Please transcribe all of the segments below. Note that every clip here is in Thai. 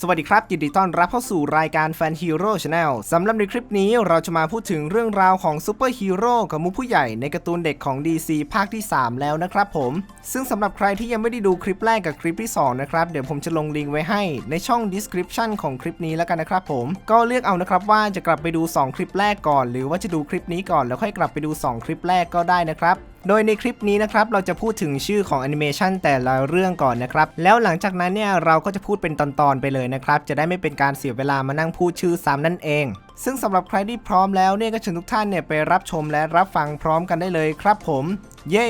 สวัสดีครับ ยินดีต้อนรับเข้าสู่รายการ Fan Hero Channel สำหรับในคลิปนี้เราจะมาพูดถึงเรื่องราวของซูเปอร์ฮีโร่กับมุกผู้ใหญ่ในการ์ตูนเด็กของ DC ภาคที่ 3 แล้วนะครับผม ซึ่งสำหรับใครที่ยังไม่ได้ดูคลิปแรกกับคลิปที่ 2 นะครับ เดี๋ยวผมจะลงลิงก์ไว้ให้ในช่อง description ของคลิปนี้แล้วกันนะครับผม ก็เลือกเอานะครับว่าจะกลับไปดู 2 คลิปแรกก่อน หรือว่าจะดูคลิปนี้ก่อนแล้วค่อยกลับไปดู 2 คลิปแรกก็ได้นะครับ โดยในคลิปนี้นะครับเราจะพูดถึงชื่อของแอนิเมชันแต่ละเรื่องก่อนนะครับ แล้วหลังจากนั้นเนี่ยเราก็จะพูดเป็นตอนๆไปเลยนะครับ จะได้ไม่เป็นการเสียเวลามานั่งพูดชื่อซ้ำนั่นเอง ซึ่งสำหรับใครที่พร้อมแล้วเนี่ยก็เชิญทุกท่านเนี่ยไปรับชมและรับฟังพร้อมกันได้เลยครับผม เย้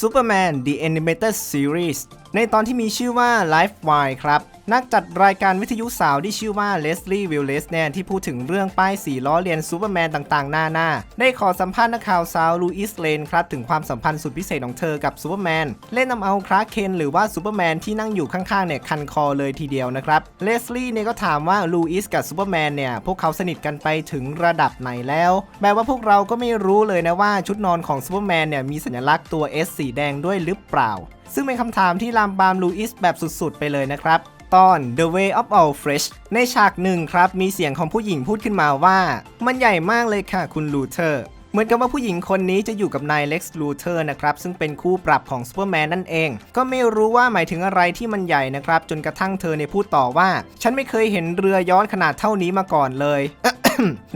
Superman The Animated Series ในตอนที่มีชื่อว่า Life Wire ครับ นักจัดรายการวิทยุสาวที่ชื่อว่าเลสลี่วิลเลสเนี่ยที่พูดถึงเรื่องป้ายสีล้อเลียนซูเปอร์แมนต่างๆหน้าหน้า ได้ขอสัมภาษณ์นักข่าวสาวลูอิสเลนครับ ถึงความสัมพันธ์สุดพิเศษของเธอกับซูเปอร์แมนเล่นนำเอาคลาร์กเคนหรือว่าซูเปอร์แมนที่นั่งอยู่ข้างๆเนี่ยคันคอเลยทีเดียวนะครับเลสลี่เนี่ยก็ถามว่าลูอิสกับซูเปอร์แมนเนี่ยพวกเขาสนิทกันไปถึงระดับไหนแล้วแม้ว่าพวกเราก็ไม่รู้เลยนะว่าชุดนอนของซูเปอร์แมนเนี่ยมีสัญลักษณ์ตัว S สีแดงด้วยหรือเปล่า ซึ่งเป็นคำถามที่ลามปามลูอิสแบบสุดๆ ไปเลยนะครับ ตอน The Way of All Fresh ในฉากหนึ่งครับมีเสียงของผู้หญิงพูดขึ้นมาว่า มันใหญ่มากเลยค่ะคุณลูเทอร์เหมือนกับว่าผู้หญิงคนนี้จะอยู่กับนายเล็กซ์ลูเทอร์นะครับ ซึ่งเป็นคู่ปรับของซูเปอร์แมนนั่นเอง ก็ไม่รู้ว่าหมายถึงอะไรที่มันใหญ่นะครับ จนกระทั่งเธอในยพูดต่อว่า ฉันไม่เคยเห็นเรือย้อนขนาดเท่านี้มาก่อนเลย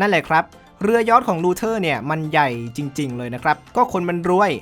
นั่นแหละครับ เรือยอทของลูเทอร์เนี่ยมันใหญ่จริง ๆ เลยนะครับ ก็คนมันรวย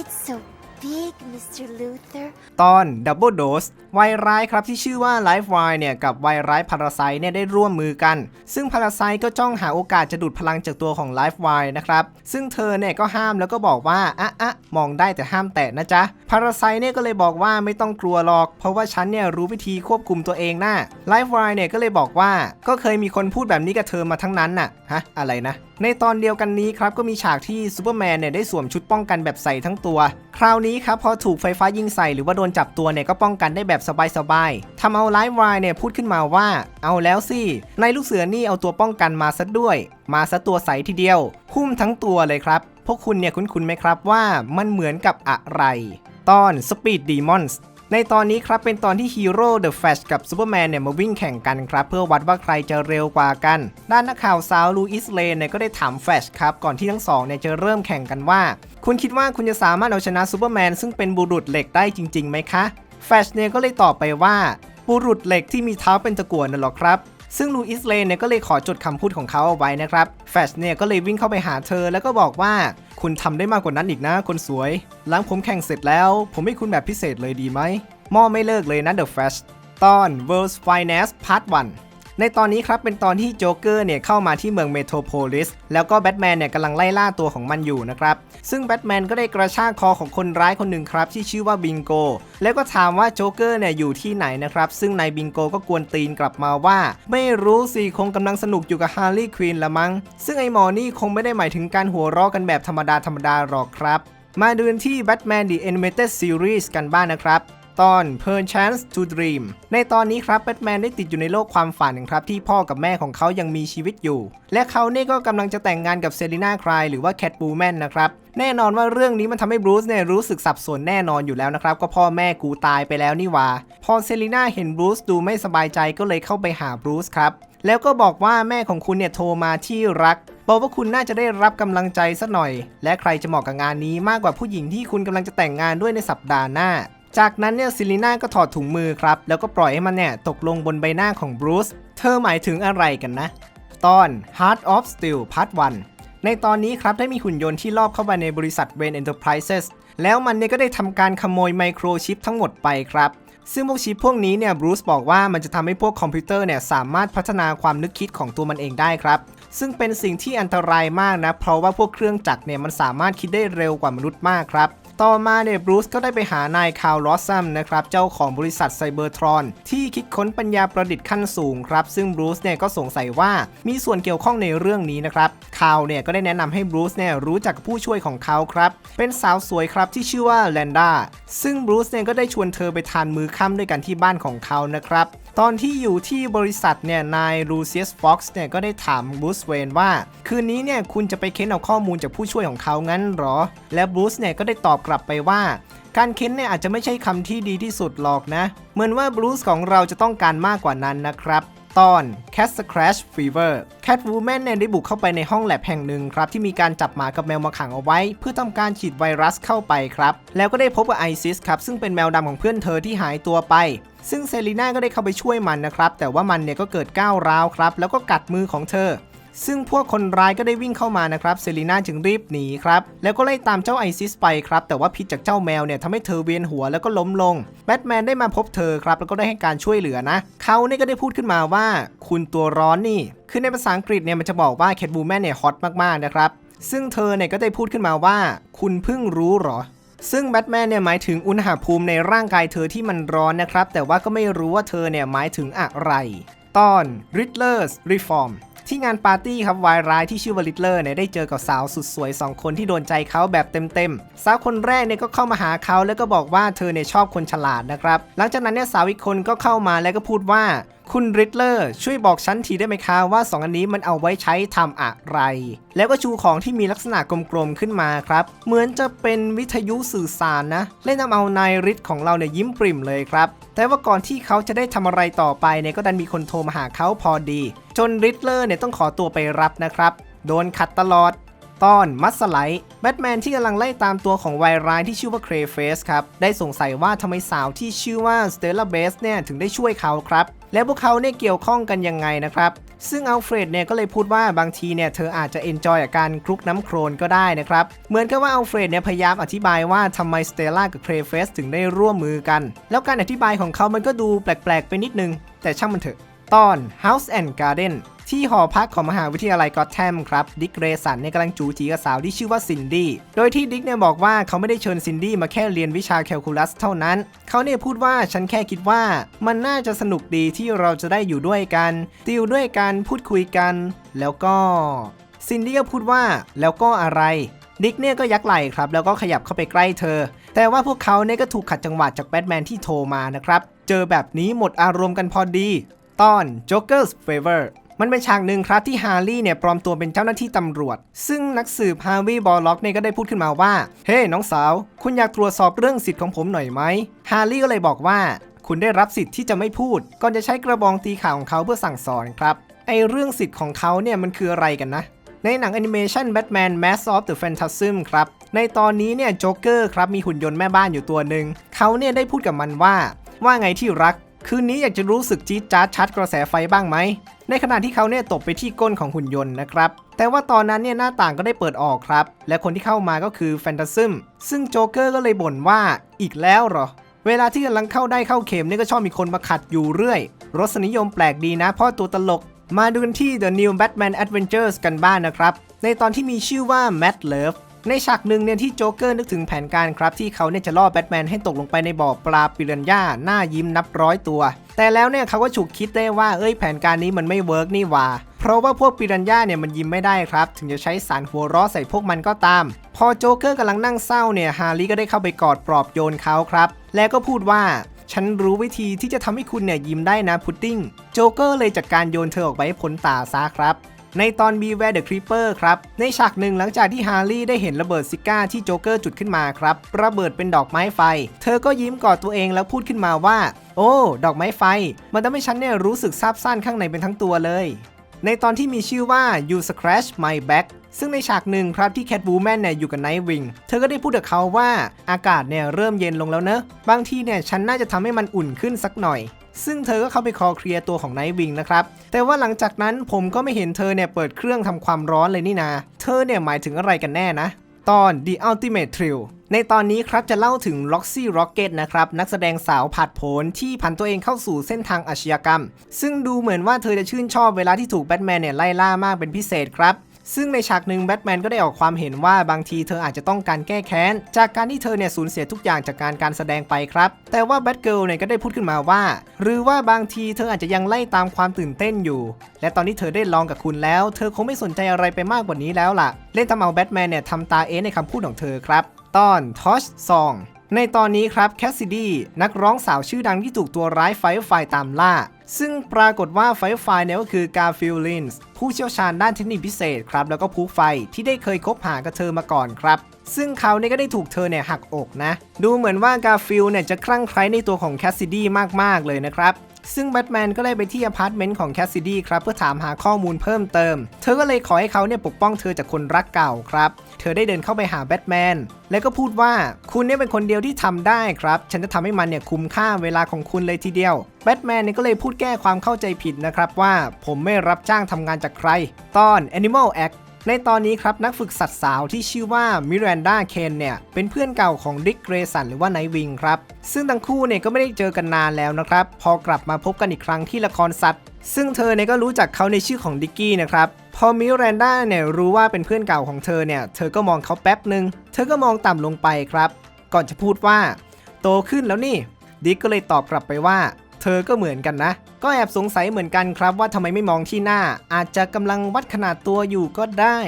It's so big, Mr. Luther. ตอน Double Dose ไวร้ายครับที่ชื่อว่า Life Wire เนี่ยกับไวร้ายพาราไซเนี่ยได้ร่วมมือกัน ซึ่งพาราไซก็จ้องหาโอกาสจะดูดพลังจากตัวของ Life Wire นะครับ ซึ่งเธอเนี่ยก็ห้ามแล้วก็บอกว่าอะอะมองได้แต่ห้ามแตะนะจ๊ะพาราไซเนี่ยก็เลยบอกว่าไม่ต้องกลัวหรอก เพราะว่าฉันเนี่ยรู้วิธีควบคุมตัวเองนะ Life Wire เนี่ยก็เลยบอกว่าก็เคยมีคนพูดแบบนี้กับเธอมาทั้งนั้นน่ะฮะอะไรนะในตอนเดียวกันนี้ครับก็มีฉากที่ซูเปอร์แมนเนี่ยได้สวมชุดป้องกันแบบใส่ทั้งตัว คราวนี้ครับพอถูกไฟฟ้ายิงใส่หรือว่าโดนจับตัวเนี่ยก็ป้องกันได้แบบสบายๆทำเอาไลฟ์วายเนี่ยพูดขึ้นมาว่า เอาแล้วสิในลูกเสือนี่เอาตัวป้องกันมาซะด้วย มาซะตัวใสทีเดียว หุ้มทั้งตัวเลยครับ พวกคุณเนี่ยคุ้นๆไหมครับว่ามันเหมือนกับอะไร ตอน Speed Demons ในตอนนี้ครับเป็นตอนที่ฮีโร่เดอะแฟชกับซูเปอร์แมนเนี่ยมาวิ่งแข่งกันครับ เพื่อวัดว่าใครจะเร็วกว่ากัน ด้านนักข่าวสาวลูอิสเลนเนี่ยก็ได้ถามแฟชครับ ก่อนที่ทั้งสองเนี่ยจะเริ่มแข่งกันว่า คุณคิดว่าคุณจะสามารถเอาชนะซูเปอร์แมนซึ่งเป็นบุรุษเหล็กได้จริงๆไหมคะแฟชเนี่ยก็เลยตอบไปว่าบุรุษเหล็กที่มีเท้าเป็นตะกั่วน่ะหรอครับซึ่งลูอิสเลนเนี่ยก็เลยขอจดคำพูดของเขาเอาไว้นะครับแฟชเนี่ยก็เลยวิ่งเข้าไปหาเธอแล้วก็บอกว่า คุณทำได้มากกว่านั้นอีกนะ คนสวย หลังผมแข่งเสร็จแล้ว ผมให้คุณแบบพิเศษเลยดีไหมมอไม่เลิกเลยนะ The Flash ตอน World's Finest Part 1 ในตอนนี้ครับเป็นตอนที่โจ๊กเกอร์เนี่ยเข้ามาที่เมืองเมโทรโพลิสแล้วก็แบทแมนเนี่ยกำลังไล่ล่าตัวของมันอยู่นะครับซึ่งแบทแมนก็ได้กระชากคอของคนร้ายคนหนึ่งครับที่ชื่อว่าบิงโกแล้วก็ถามว่าโจ๊กเกอร์เนี่ยอยู่ที่ไหนนะครับซึ่งนายบิงโกก็กวนตีนกลับมาว่า ไม่รู้สิคงกำลังสนุกอยู่กับฮาร์ลีย์ควีนละมั้งซึ่งไอหมอนี่คงไม่ได้หมายถึงการหัวเราะกันแบบธรรมดาธรรมดาหรอกครับมาดูกันที่ Batman The Animated Series กันบ้างนะครับ ตอน Perchance to Dream ในตอนนี้ครับแบทแมนได้ติดอยู่ในโลกความฝันครับที่พ่อกับแม่ของเขายังมีชีวิตอยู่ และเขาเนี่ยก็กำลังจะแต่งงานกับเซรีนาคลายหรือว่าแคทบูแมนนะครับแน่นอนว่าเรื่องนี้มันทำให้บรูซเนี่ยรู้สึกสับสนแน่นอนอยู่แล้วนะครับ ก็พ่อแม่กูตายไปแล้วนี่วาพอเซรีนาเห็นบรูซดูไม่สบายใจก็เลยเข้าไปหาบรูซครับ แล้วก็บอกว่าแม่ของคุณเนี่ยโทรมาที่รักบอกว่าคุณน่าจะได้รับกำลังใจสักหน่อย และใครจะเหมาะกับงานนี้มากกว่าผู้หญิงที่คุณกำลังจะแต่งงานด้วยในสัปดาห์หน้า จากนั้นเนี่ยซิลิน่าก็ถอดถุงมือครับ แล้วก็ปล่อยให้มันเนี่ยตกลงบนใบหน้าของบรูซเธอหมายถึงอะไรกันนะ ตอน Heart of Steel Part 1 ในตอนนี้ครับได้มีหุ่นยนต์ที่ลอบเข้ามาในบริษัท Wayne Enterprises แล้วมันเนี่ยก็ได้ทำการขโมยไมโครชิปทั้งหมดไปครับ ซึ่งพวกชิปพวกนี้เนี่ยบรูซบอกว่ามันจะทำให้พวกคอมพิวเตอร์เนี่ยสามารถพัฒนาความนึกคิดของตัวมันเองได้ครับ ซึ่งเป็นสิ่งที่อันตรายมากนะ เพราะว่าพวกเครื่องจักรเนี่ยมันสามารถคิดได้เร็วกว่ามนุษย์มากครับ ต่อมาเนี่ยบรูซก็ได้ไปหานายคาร์ลอสซัมนะครับเจ้าของบริษัทไซเบอร์ทรอน ที่คิดค้นปัญญาประดิษฐ์ขั้นสูงครับ ซึ่งบรูซเนี่ยก็สงสัยว่ามีส่วนเกี่ยวข้องในเรื่องนี้นะครับคาร์ลเนี่ยก็ได้แนะนำให้บรูซเนี่ยรู้จักผู้ช่วยของเขาครับ เป็นสาวสวยครับที่ชื่อว่าแลนด้าซึ่งบรูซเนี่ยก็ได้ชวนเธอไปทานมื้อค่ำด้วยกันที่บ้านของเขานะครับ ตอนที่อยู่ที่บริษัทเนี่ยนายลูเซียสฟ็อกซ์เนี่ยก็ได้ถามบรูซเวนว่า คืนนี้เนี่ยคุณจะไปเค้นเอาข้อมูลจากผู้ช่วยของเขางั้นหรอ และบรูซเนี่ยก็ได้ตอบกลับไปว่า การเค้นเนี่ยอาจจะไม่ใช่คำที่ดีที่สุดหรอกนะ เหมือนว่าบรูซของเราจะต้องการมากกว่านั้นนะครับตอน Cat Scratch Fever Catwoman เนี่ยได้บุกเข้าไปในห้องแลบแห่งหนึ่งครับ ที่มีการจับหมากับแมวมาขังเอาไว้ เพื่อทำการฉีดไวรัสเข้าไปครับ แล้วก็ได้พบกับไอซิสครับ ซึ่งเป็นแมวดำของเพื่อนเธอที่หายตัวไป ซึ่งเซรีน่าก็ได้เข้าไปช่วยมันนะครับ แต่ว่ามันเนี่ยก็เกิดก้าวร้าวครับ แล้วก็กัดมือของเธอ ซึ่งพวกคนร้ายก็ได้วิ่งเข้ามานะครับเซรีน่าจึงรีบหนีครับ แล้วก็ไล่ตามเจ้าไอซิสไปครับ แต่ว่าพิษจากเจ้าแมวเนี่ยทำให้เธอเวียนหัวแล้วก็ล้มลง แบทแมนได้มาพบเธอครับ แล้วก็ได้ให้การช่วยเหลือนะ เขาเนี่ยก็ได้พูดขึ้นมาว่า คุณตัวร้อนนี่ คือในภาษาอังกฤษเนี่ยมันจะบอกว่าแคทบูแมนเนี่ยฮอตมากๆนะครับ ซึ่งเธอเนี่ยก็ได้พูดขึ้นมาว่า คุณเพิ่งรู้เหรอ ซึ่งแบทแมนเนี่ยหมายถึงอุณหภูมิในร่างกายเธอที่มันร้อนนะครับ แต่ว่าก็ไม่รู้ว่าเธอเนี่ยหมายถึงอะไร ตอน Riddler's Reform ที่งานปาร์ตี้ครับวายร้ายที่ชื่อว่าลิตเลอร์เนี่ยได้เจอกับสาวสุดสวย 2 คนที่โดนใจเขาแบบเต็มๆ สาวคนแรกเนี่ยก็เข้ามาหาเขาแล้วก็บอกว่าเธอเนี่ยชอบคนฉลาดนะครับ หลังจากนั้นเนี่ยสาวอีกคนก็เข้ามาแล้วก็พูดว่า คุณริดเลอร์ช่วยบอกฉันทีได้ไหมคะว่า 2 อันนี้มันเอาไว้ใช้ทำอะไร แล้วก็ชูของที่มีลักษณะกลมๆขึ้นมาครับ เหมือนจะเป็นวิทยุสื่อสารนะเล่นทำเอานายริดของเราเนี่ยยิ้มปริ่มเลยครับ แต่ว่าก่อนที่เขาจะได้ทำอะไรต่อไปเนี่ยก็ดันมีคนโทรมาหาเขาพอดี จนริดเลอร์เนี่ยต้องขอตัวไปรับนะครับ โดนขัดตลอด ตอนมัสไลท์แบทแมนที่กำลังไล่ตามตัวของวายร้ายที่ชื่อว่าเครเฟสครับ ได้สงสัยว่าทำไมสาวที่ชื่อว่าสเตลล่าเบสเนี่ยถึงได้ช่วยเขาครับ และพวกเขาเนี่ยเกี่ยวข้องกันยังไงนะครับ ซึ่งอัลเฟรดเนี่ยก็เลยพูดว่าบางทีเนี่ยเธออาจจะเอนจอยกับการคลุกน้ำโครนก็ได้นะครับ เหมือนกับว่าอัลเฟรดเนี่ยพยายามอธิบายว่าทำไมสเตลล่ากับเครเฟสถึงได้ร่วมมือกัน แล้วการอธิบายของเขามันก็ดูแปลกๆไปนิดนึง แต่ช่างมันเถอะ ตอน House and Garden ที่หอพักของมหาวิทยาลัยกอตแทมครับ ดิกเรสันเนี่ยกำลังจูจีกับสาวที่ชื่อว่าซินดี้ โดยที่ดิกเนี่ยบอกว่าเขาไม่ได้เชิญซินดี้มาแค่เรียนวิชาแคลคูลัสเท่านั้น เขาเนี่ยพูดว่าฉันแค่คิดว่า มันน่าจะสนุกดีที่เราจะได้อยู่ด้วยกัน ติวด้วยกัน พูดคุยกัน แล้วก็ซินดี้ก็พูดว่าแล้วก็อะไรดิกเนี่ยก็ยักไหล่ครับ แล้วก็ขยับเข้าไปใกล้เธอ แต่ว่าพวกเขาเนี่ยก็ถูกขัดจังหวะจากแบทแมนที่โทรมานะครับ เจอแบบนี้หมดอารมณ์กันพอดี ตอน Joker's Favor มันเป็นฉากหนึ่งครับที่ฮาร์ลี่เนี่ยปลอมตัวเป็นเจ้าหน้าที่ตำรวจ ซึ่งนักสืบฮาร์วีบอลล็อกเนี่ยก็ได้พูดขึ้นมาว่า เฮ้น้องสาว คุณอยากตรวจสอบเรื่องสิทธิ์ของผมหน่อยไหมฮาร์ลี่ก็เลยบอกว่า คุณได้รับสิทธิ์ที่จะไม่พูด ก่อนจะใช้กระบองตีขาของเขาเพื่อสั่งสอนครับ ไอเรื่องสิทธิ์ของเขาเนี่ยมันคืออะไรกันนะ ในหนังแอนิเมชัน Batman Mask of the Phantasm ครับ ในตอนนี้เนี่ยโจ๊กเกอร์ครับมีหุ่นยนต์แม่บ้านอยู่ตัวหนึ่ง เขาเนี่ยได้พูดกับมันว่า ว่าไงที่รัก คืนนี้อยากจะรู้สึกจี๊ดจ๊าดชัดกระแสไฟบ้างไหม ในขณะที่เขาเนี่ยตบไปที่ก้นของหุ่นยนต์นะครับ แต่ว่าตอนนั้นเนี่ยหน้าต่างก็ได้เปิดออกครับ และคนที่เข้ามาก็คือแฟนตาซึม ซึ่งโจ๊กเกอร์ก็เลยบ่นว่าอีกแล้วเหรอ เวลาที่กำลังเข้าได้เข้าเข็มเนี่ยก็ชอบมีคนมาขัดอยู่เรื่อย รสนิยมแปลกดีนะพ่อตัวตลก มาดูกันที่ The New Batman Adventures กันบ้างนนะครับ ในตอนที่มีชื่อว่า Mad Love ในฉากหนึ่งเนี่ยที่โจ๊กเกอร์นึกถึงแผนการครับที่เขาเนี่ยจะล่อแบทแมนให้ตกลงไปในบ่อปลาปิรันย่าหน้ายิ้มนับร้อยตัว แต่แล้วเนี่ยเขาก็ฉุกคิดได้ว่าเอ้ยแผนการนี้มันไม่เวิร์กนี่หว่าเพราะว่าพวกปิรันย่าเนี่ยมันยิ้มไม่ได้ครับ ถึงจะใช้สารหัวเราะใส่พวกมันก็ตาม พอโจ๊กเกอร์กำลังนั่งเศร้าเนี่ยฮาร์ลีก็ได้เข้าไปกอดปลอบโยนเขาครับแล้วก็พูดว่าฉันรู้วิธีที่จะทำให้คุณเนี่ยยิ้มได้นะพุดดิ้งโจ๊กเกอร์เลยจัดการโยนเธอออกไปให้พ้นตาซะครับ ในตอน Beware the Creeper ครับ ในฉากหนึ่งหลังจากที่ฮาร์ลี่ได้เห็นระเบิดซิก้าที่โจ๊กเกอร์จุดขึ้นมาครับ ระเบิดเป็นดอกไม้ไฟ เธอก็ยิ้มกอดตัวเองแล้วพูดขึ้นมาว่า โอ้ ดอกไม้ไฟ มันทำให้ฉันเนี่ยรู้สึกซาบซ่านข้างในเป็นทั้งตัวเลย ในตอนที่มีชื่อว่า You Scratch My Back ซึ่งในฉากหนึ่งครับที่แคท w ูแมนเนี่ยอยู่กับไนท์วิงเธอก็ได้พูดกับเขาว่าอากาศเนี่ยเริ่มเย็นลงแล้วเนอะ บางทีเนี่ยฉันน่าจะทำให้มันอุ่นขึ้นสักหน่อย ซึ่งเธอก็เข้าไปคอเคลียร์ตัวของไนท์วิงนะครับ แต่ว่าหลังจากนั้นผมก็ไม่เห็นเธอเนี่ยเปิดเครื่องทำความร้อนเลยนี่นา เธอเนี่ยหมายถึงอะไรกันแน่นะ ตอน The Ultimate Thrill ในตอนนี้ครับจะเล่าถึง Roxy Rocket นะครับ นักแสดงสาวผัดโผนที่ผันตัวเองเข้าสู่เส้นทางอาชญากรรม ซึ่งดูเหมือนว่าเธอจะชื่นชอบเวลาที่ถูกแบทแมนเนี่ยไล่ล่ามากเป็นพิเศษครับ ซึ่งในฉากหนึ่งแบทแมนก็ได้ออกความเห็นว่าบางทีเธออาจจะต้องการแก้แค้น จากการที่เธอเนี่ยสูญเสียทุกอย่างจากการการแสดงไปครับ แต่ว่าแบทเกิลเนี่ยก็ได้พูดขึ้นมาว่า หรือว่าบางทีเธออาจจะยังไล่ตามความตื่นเต้นอยู่ และตอนนี้เธอได้ลองกับคุณแล้ว เธอคงไม่สนใจอะไรไปมากกว่านี้แล้วล่ะ เล่นทำเอาแบทแมนเนี่ยทำตาเอในคำพูดของเธอครับ ตอน Touch Song ในตอนนี้ครับแคสซิดี้นักร้องสาวชื่อดังที่ถูกตัวร้ายไฟไฟตามล่า ซึ่งปรากฏว่าไฟไฟเนี่ยก็คือกาฟิลลินส์ผู้เชี่ยวชาญด้านเทคนิคพิเศษครับ แล้วก็ผู้ไฟที่ได้เคยคบหากับเธอมาก่อนครับ ซึ่งเขาเนี่ยก็ได้ถูกเธอเนี่ยหักอกนะ ดูเหมือนว่ากาฟิลเนี่ยจะคลั่งไคล้ในตัวของแคสซิดี้มากๆเลยนะครับ ซึ่งแบทแมนก็เลยไปที่อพาร์ตเมนต์ของแคสซิดี้ครับเพื่อถามหาข้อมูลเพิ่มเติม เธอก็เลยขอให้เขาเนี่ยปกป้องเธอจากคนรักเก่าครับ เธอได้เดินเข้าไปหาแบทแมนแล้วก็พูดว่าคุณเนี่ยเป็นคนเดียวที่ทำได้ครับ ฉันจะทำให้มันเนี่ยคุ้มค่าเวลาของคุณเลยทีเดียวแบทแมนเนี่ยก็เลยพูดแก้ความเข้าใจผิดนะครับว่าผมไม่รับจ้างทำงานจากใคร ตอน Animal Act ในตอนนี้ครับนักฝึกสัตว์สาวที่ชื่อว่ามิรันดาเคนเนี่ยเป็นเพื่อนเก่าของดิกเกรสันหรือว่าไนวิงครับ ซึ่งทั้งคู่เนี่ยก็ไม่ได้เจอกันนานแล้วนะครับ พอกลับมาพบกันอีกครั้งที่ละครสัตว์ ซึ่งเธอเนี่ยก็รู้จักเขาในชื่อของดิกกี้นะครับพอมิรันดาเนี่ยรู้ว่าเป็นเพื่อนเก่าของเธอเนี่ยเธอก็มองเขาแป๊บหนึ่งเธอก็มองต่ำลงไปครับ ก่อนจะพูดว่า โตขึ้นแล้วนี่ดิกก็เลยตอบกลับไปว่า ธอก็เหมือนกันนะ ก็แอบสงสัยเหมือนกันครับว่าทำไมไม่มองที่หน้า อาจจะกำลังวัดขนาดตัวอยู่ก็ได้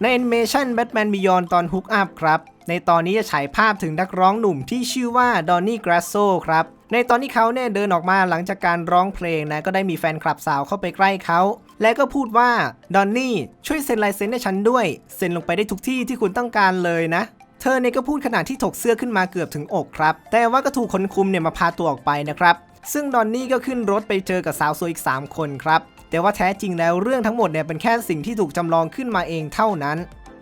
ในแอนิเมชัน Batman Beyond ตอน Hook Up ครับ ในตอนนี้จะฉายภาพถึงนักร้องหนุ่มที่ชื่อว่าดอนนี่กราโซครับในตอนที่เขาเนี่ยเดินออกมาหลังจากการร้องเพลงนะก็ได้มีแฟนคลับสาวเข้าไปใกล้เขา และก็พูดว่าดอนนี่ช่วยเซ็นลายเซ็นให้ฉันด้วย เซ็นลงไปได้ทุกที่ที่คุณต้องการเลยนะ เธอเนี่ยก็พูดขณะที่ถกเสื้อขึ้นมาเกือบถึงอกครับ แต่ว่าก็ถูกคนคุมเนี่ยมาพาตัวออกไปนะครับ ซึ่งดอนนี่ก็ขึ้นรถไปเจอกับสาวสวยอีก 3 คนครับ แต่ว่าแท้จริงแล้วเรื่องทั้งหมดเนี่ยเป็นแค่สิ่งที่ถูกจำลองขึ้นมาเองเท่านั้น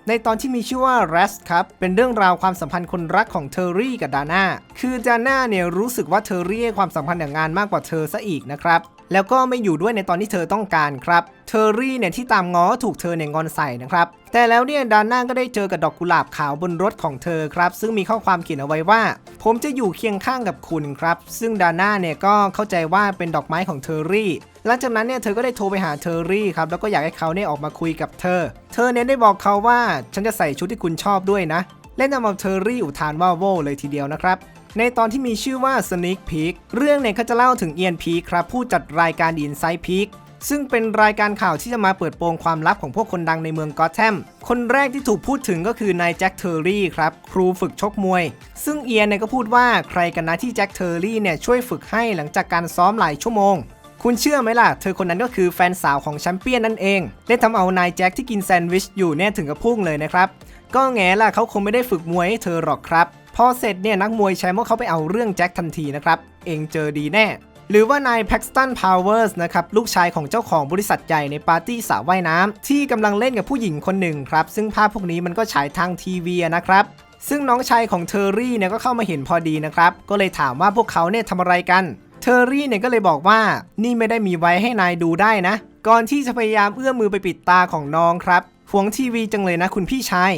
ในตอนที่มีชื่อว่า Rest ครับ เป็นเรื่องราวความสัมพันธ์คนรักของเทอร์รี่กับดาน่า คือดาน่าเนี่ยรู้สึกว่าเทอร์รี่ให้ความสัมพันธ์อย่างงานมากกว่าเธอซะอีกนะครับ แล้วก็ไม่อยู่ด้วยในตอนที่เธอต้องการครับเทอร์รี่เนี่ยที่ตามง้อถูกเธอเนี่ยงอนใส่นะครับแต่แล้วเนี่ยดาน่าก็ได้เจอกับดอกกุหลาบขาวบนรถของเธอครับซึ่งมีข้อความเขียนเอาไว้ว่า ผมจะอยู่เคียงข้างกับคุณครับ ซึ่งดาน่าเนี่ยก็เข้าใจว่าเป็นดอกไม้ของเทอร์รี่หลังจากนั้นเนี่ยเธอก็ได้โทรไปหาเทอร์รี่ครับแล้วก็อยากให้เขาเนี่ยออกมาคุยกับเธอ เธอเนี่ยได้บอกเขาว่าฉันจะใส่ชุดที่คุณชอบด้วยนะและนำเอาเทอร์รี่อุทานว่าโว้เลยทีเดียวนะครับ ในตอนที่มีชื่อว่า Sneak Peek เรื่องเนี่ยเขาจะเล่าถึงเอียนพีครับผู้จัดรายการ Inside Peek ซึ่งเป็นรายการข่าวที่จะมาเปิดโปงความลับของพวกคนดังในเมืองกอตแทม คนแรกที่ถูกพูดถึงก็คือนายแจ็คเทอร์รี่ครับ ครูฝึกชกมวย ซึ่งเอียนเนี่ยก็พูดว่าใครกันนะที่แจ็คเทอร์รี่เนี่ยช่วยฝึกให้หลังจากการซ้อมหลายชั่วโมง คุณเชื่อไหมล่ะ เธอคนนั้นก็คือแฟนสาวของแชมเปี้ยนนั่นเองได้ทำเอานายแจ็คที่กินแซนด์วิชอยู่เนี่ยถึงกับพุ่งเลยนะครับ ก็แง่ล่ะเขาคงไม่ได้ฝึกมวยให้เธอหรอกครับ พอเสร็จเนี่ยนักมวยแชมป์เขาไปเอาเรื่องแจ็คทันทีนะครับ เองเจอดีแน่ หรือว่านายแพ็กสตันพาวเวอร์สนะครับลูกชายของเจ้าของบริษัทใหญ่ในปาร์ตี้สระว่ายน้ำที่กำลังเล่นกับผู้หญิงคนหนึ่งครับ ซึ่งภาพพวกนี้มันก็ฉายทางทีวีนะครับซึ่งน้องชายของเทอร์รี่เนี่ยก็เข้ามาเห็นพอดีนะครับ ก็เลยถามว่าพวกเขาเนี่ยทำอะไรกัน เทอร์รี่เนี่ยก็เลยบอกว่า นี่ไม่ได้มีไว้ให้นายดูได้นะ ก่อนที่จะพยายามเอื้อมมือไปปิดตาของน้องครับหวงทีวีจังเลยนะคุณพี่ชาย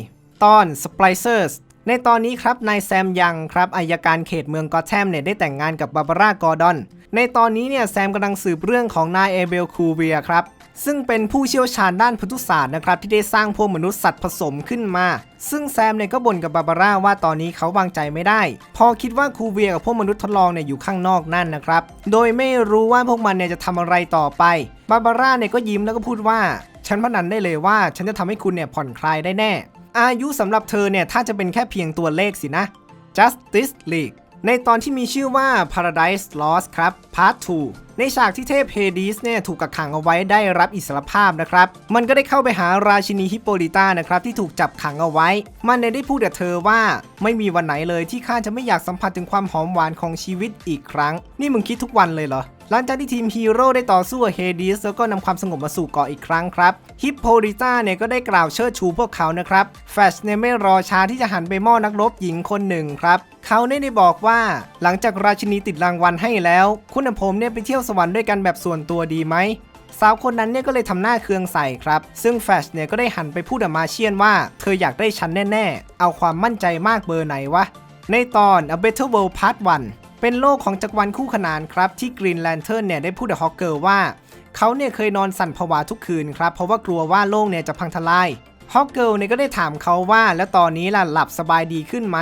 ตอน Splicers ในตอนนี้ครับนายแซมยังครับอายการเขตเมืองกอตแทมเนี่ยได้แต่งงานกับบาบาร่ากอร์ดอน ในตอนนี้เนี่ยแซมกำลังสืบเรื่องของนายเอเบลคูเวียครับซึ่งเป็นผู้เชี่ยวชาญด้านพันธุศาสตร์นะครับที่ได้สร้างพวกมนุษย์สัตว์ผสมขึ้นมา ซึ่งแซมเนี่ยก็บ่นกับบาบาร่าว่าตอนนี้เขาวางใจไม่ได้ พอคิดว่าคูเวียกับพวกมนุษย์ทดลองเนี่ยอยู่ข้างนอกนั่นนะครับ โดยไม่รู้ว่าพวกมันเนี่ยจะทำอะไรต่อไป บาบาร่าเนี่ยก็ยิ้มแล้วก็พูดว่า ฉันพนันได้เลยว่า ฉันจะทำให้คุณเนี่ยผ่อนคลายได้แน่ อายุสำหรับเธอเนี่ยถ้าจะเป็นแค่เพียงตัวเลขสินะ Justice League ในตอนที่มีชื่อว่า Paradise Lost ครับ Part 2 ในฉากที่เทพเฮดิสเนี่ยถูกกักขังเอาไว้ได้รับอิสรภาพนะครับ มันก็ได้เข้าไปหาราชินีฮิปโปลิต้านะครับที่ถูกจับขังเอาไว้ มันเนี่ยได้พูดกับเธอว่าไม่มีวันไหนเลยที่ข้าจะไม่อยากสัมผัสถึงความหอมหวานของชีวิตอีกครั้ง นี่มึงคิดทุกวันเลยเหรอ หลังจากที่ทีมฮีโร่ได้ต่อสู้กับเฮดิสแล้วก็นำความสงบมาสู่เกาะอีกครั้งครับฮิปโปลิต้าเนี่ยก็ได้กล่าวเชิดชูพวกเขานะครับแฟชเนี่ยไม่รอช้าที่จะหันไปมอบนักรบหญิงคนหนึ่งครับเขาเนี่ยได้บอกว่าหลังจากราชินีติดรางวัลให้แล้ว คุณผมเนี่ยไปเที่ยวสวรรค์ด้วยกันแบบส่วนตัวดีไหมสาวคนนั้นเนี่ยก็เลยทำหน้าเคืองใส่ครับ ซึ่งแฟชเนี่ยก็ได้หันไปพูดกับมาเชียนว่า เธออยากได้ฉันแน่ ๆ เอาความมั่นใจมากเบอร์ไหนวะ ในตอน A Better World Part 1 เป็นโลกของจักรวาลคู่ขนานครับ ที่กรีนแลนเทิร์นเนี่ยได้พูดกับฮอกเกอร์ว่า เขาเนี่ยเคยนอนสั่นผวาทุกคืนครับ เพราะว่ากลัวว่าโลกเนี่ยจะพังทลายฮอกเกิลเนี่ยก็ได้ถามเขาว่าแล้วตอนนี้ล่ะหลับสบายดีขึ้นไหม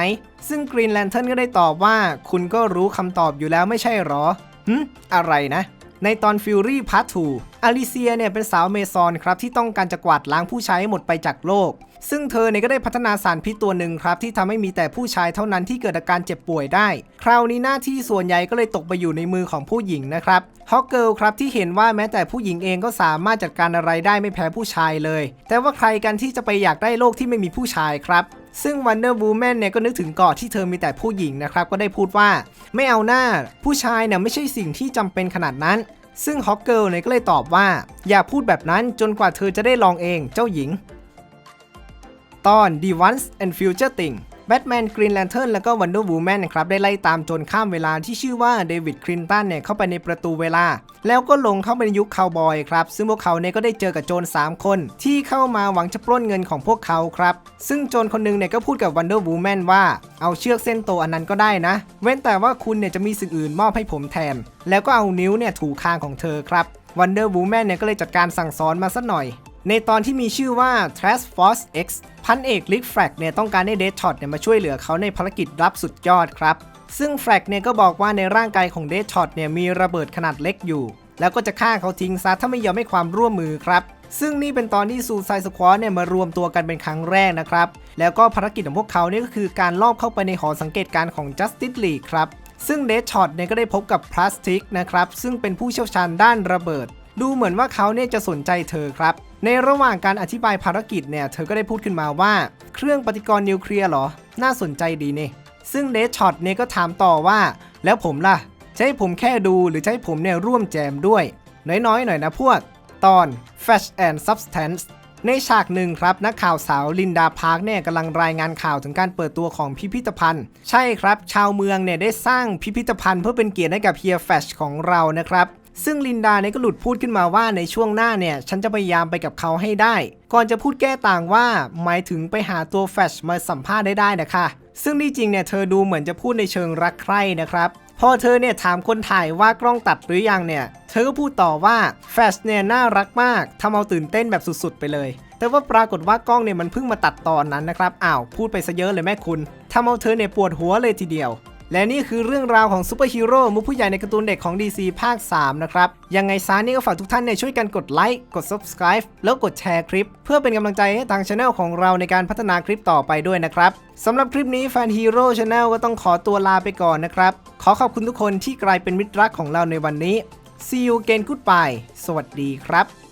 ซึ่งกรีนแลนเทิร์นก็ได้ตอบว่า คุณก็รู้คำตอบอยู่แล้วไม่ใช่หรอหึอะไรนะ ในตอนฟิวรี่พาร์ท2 อลิเซียเนี่ยเป็นสาวเมซอนครับที่ต้องการจะกวาดล้างผู้ชายให้หมดไปจากโลก ซึ่งเธอเนี่ยก็ได้พัฒนาสารพิษตัวหนึ่งครับที่ทำให้มีแต่ผู้ชายเท่านั้นที่เกิดอาการเจ็บป่วยได้ คราวนี้หน้าที่ส่วนใหญ่ก็เลยตกไปอยู่ในมือของผู้หญิงนะครับฮอกเกิลครับที่เห็นว่าแม้แต่ผู้หญิงเองก็สามารถจัดการอะไรได้ไม่แพ้ผู้ชายเลย แต่ว่าใครกันที่จะไปอยากได้โลกที่ไม่มีผู้ชายครับซึ่ง Wonder Woman เนี่ยก็นึกถึงเกาะที่เธอมีแต่ผู้หญิงนะครับ ก็ได้พูดว่า ไม่เอาหน้า ผู้ชายเนี่ยไม่ใช่สิ่งที่จำเป็นขนาดนั้น ซึ่งฮอกเกิลเนี่ยก็เลยตอบว่า อย่าพูดแบบนั้นจนกว่าเธอจะได้ลองเองเจ้าหญิง ตอน The Once and Future Thing แบทแมนกรีนแลนเทิร์นและก็วันเดอร์วูแมนนะครับได้ไล่ตามโจนข้ามเวลาที่ชื่อว่าเดวิดคลินตันเนี่ยเข้าไปในประตูเวลา แล้วก็ลงเข้าไปในยุคคาวบอยครับ ซึ่งพวกเขาเนี่ยก็ได้เจอกับโจร3 คน ที่เข้ามาหวังจะปล้นเงินของพวกเขาครับ ซึ่งโจรคนหนึงเนี่ยก็พูดกับวันเดอร์วูแมนว่าเอาเชือกเส้นโตอันนั้นก็ได้นะ เว้นแต่ว่าคุณเนี่ยจะมีสิ่งอื่นมอบให้ผมแทน แล้วก็เอานิ้วเนี่ยถูคางของเธอครับวันเดอร์วูแมนเนี่ยก็เลยจัดการสั่งสอนมาสักหน่อย ในตอนที่มีชื่อว่า Trash Force X พันเอกลิกแฟลกเนี่ยต้องการให้เด d ช็อตเนี่ยมาช่วยเหลือเขาในภารกิจรับสุดยอดครับ ซึ่งแฟลกเนี่ยก็บอกว่าในร่างกายของเด d ช็อตเนี่ยมีระเบิดขนาดเล็กอยู่ แล้วก็จะฆ่าเขาทิ้งซะถ้าไม่ยอมให้ความร่วมมือครับซึ่งนี่เป็นตอนที่ซูซายสควอเนี่ยมารวมตัวกันเป็นครั้งแรกนะครับ แล้วก็ภารกิจของพวกเขาเนี่ยก็คือการลอบเข้าไปในหอสังเกตการณ์ของ Justice League ครับ ซึ่งเด d ช็อตเนี่ยก็ได้พบกับพลาสติกนะครับ ซึ่งเป็นผู้เชี่ยวชาญด้านระเบิด ดูเหมือนว่าเขาเนี่ยจะสนใจเธอครับ ในระหว่างการอธิบายภารกิจเนี่ย เธอก็ได้พูดขึ้นมาว่า เครื่องปฏิกรณ์นิวเคลียร์เหรอ น่าสนใจดีเนี่ยซึ่งเด d ช็อตเนี่ยก็ถามต่อว่า แล้วผมล่ะให้ผมแค่ดูหรือให้ผมเนี่ยร่วมแจมด้วย น้อยๆ หน่อยนะพวก ตอน Flash and Substance ในฉากหนึ่งครับ นักข่าวสาวลินดาพาร์คเนี่ยกำลังรายงานข่าวถึงการเปิดตัวของพิพิธภัณฑ์ ใช่ครับ ชาวเมืองเนี่ยได้สร้างพิพิธภัณฑ์เพื่อเป็นเกียรติให้กับเฮียแฟชของเรานะครับ ซึ่งลินดาเนี่ยก็หลุดพูดขึ้นมาว่าในช่วงหน้าเนี่ย ฉันจะพยายามไปกับเขาให้ได้ ก่อนจะพูดแก้ต่างว่า หมายถึงไปหาตัวแฟชมาสัมภาษณ์ได้ได้นะคะซึ่งที่จริงเนี่ยเธอดูเหมือนจะพูดในเชิงรักใคร่นะครับพอเธอเนี่ยถามคนถ่ายว่ากล้องตัดหรือยังเนี่ย เธอก็พูดต่อว่าแฟชเนี่ยน่ารักมากทำเอาตื่นเต้นแบบสุดๆไปเลย แต่ว่าปรากฏว่ากล้องเนี่ยมันเพิ่งมาตัดตอนนั้นนะครับอ้าวพูดไปซะเยอะเลยแม่คุณทำเอาเธอเนี่ยปวดหัวเลยทีเดียว และนี่คือเรื่องราวของซูเปอร์ฮีโร่มุกผู้ใหญ่ในการ์ตูนเด็กของ DC ภาค 3 นะครับ ยังไงซานี่ก็ฝากทุกท่านเนี่ยช่วยกันกดไลค์ กด subscribe แล้วกดแชร์คลิป เพื่อเป็นกำลังใจให้ทางช anel ของเราในการพัฒนาคลิปต่อไปด้วยนะครับสำหรับคลิปนี้แฟนฮีโร่ช anel ก็ต้องขอตัวลาไปก่อนนะครับ ขอขอบคุณทุกคนที่กลายเป็นมิตรรักของเราในวันนี้ See you again goodbye สวัสดีครับ